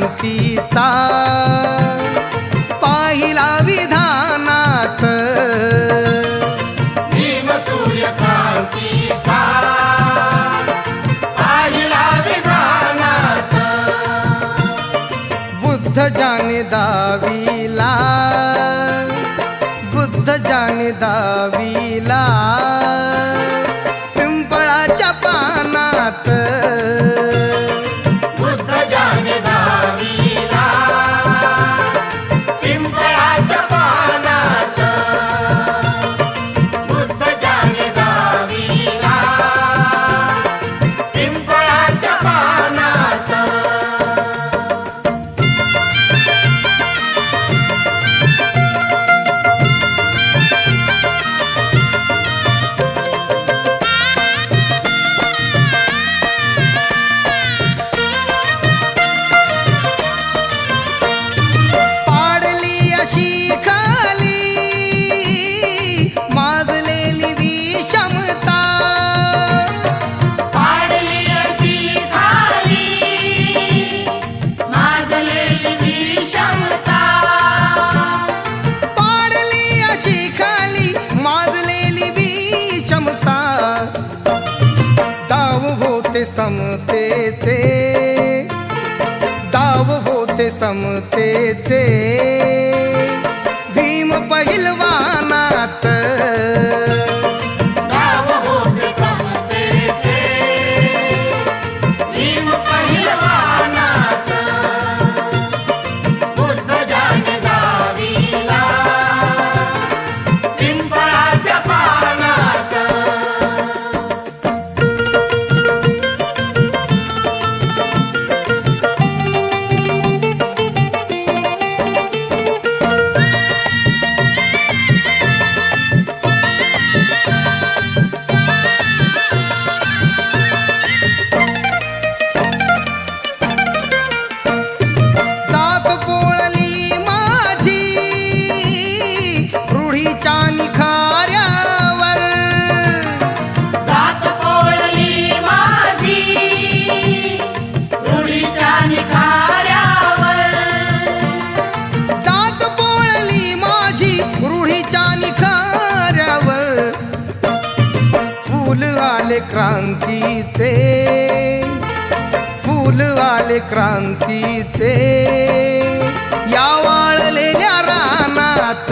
शांतीचा पाहिला विधानात. बुद्ध जाने दावीला. बुद्ध जाने दावी थे झाले क्रांतीचे. या वाळलेल्या रानात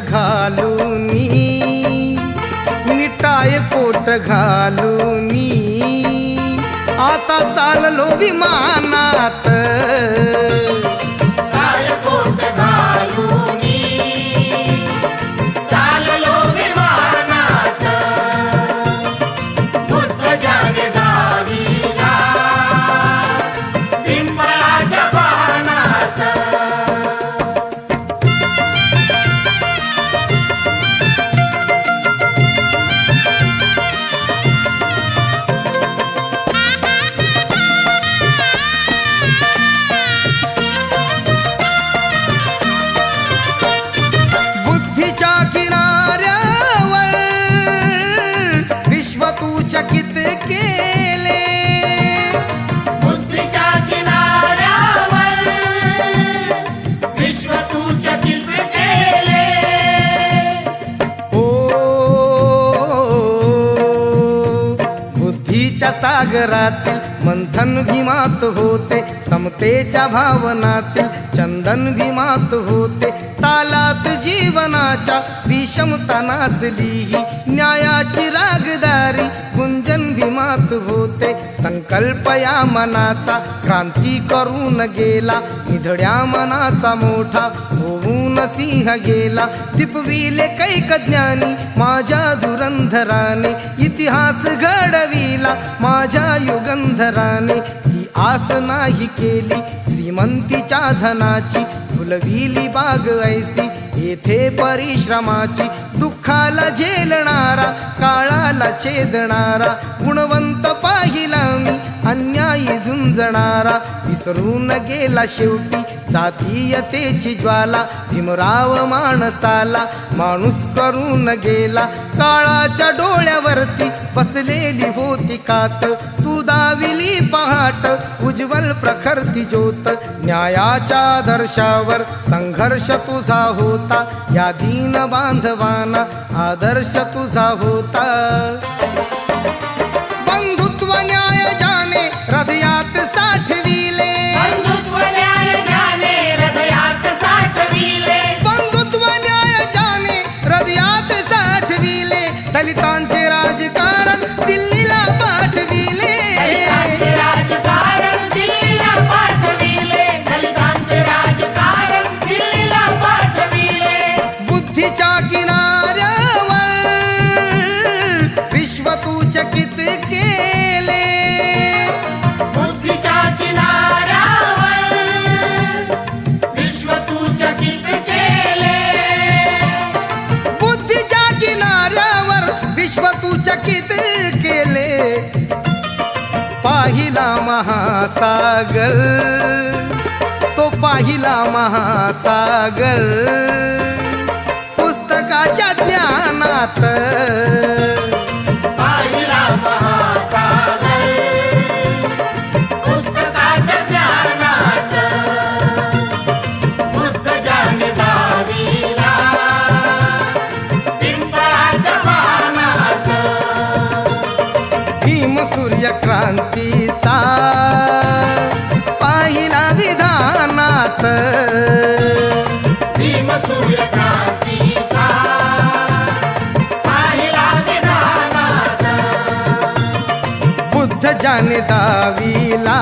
घालूनी मिटाय कोट घालूनी आता चाललो विमानात. बुद्धीच्या सागरातील मंथन भीमात होते समतेच्या भावनातील चंदन भीमात होते. तालात जीवनाच्या विषमता नाचली न्यायाची रागदारी गुंजन भीमात होते. संकल्प या मनाचा क्रांती करून गेला निधड्या मनाचा मोठा होऊन सिंह गेला. दिपविले कैक ज्ञानी माझ्या धुरंधराने इतिहास घडविला. माझ्या युगंधराने ही आस नाही केली. श्रीमंतीच्या धनाची फुलविली बाग ऐसी. येथे परिश्रमाची दुःखाला झेलणारा काळाला छेदणारा गुणवंत पाहिला मी अन्यायी झुंजणारा विसरून गेला शेवटी जातीयतेची ज्वाला भीमराव माणसाला माणूस करून गेला काळाच्या डोळ्यावरती बसलेली होती कात तू दाविली पहाट उज्ज्वल प्रखरती ज्योत न्यायाच्या दर्शावर संघर्ष तुझा होत या दीन बांधवाना आदर्श तुझा होता. महासागर तो पाहिला महासागर. पुस्तकाच्या ज्ञानात पाहिला महासागर. पुस्तकाच्या ज्ञानात बुद्ध जन दावीला पिंपळाच्या पानात भीम सूर्य जाने दावीला।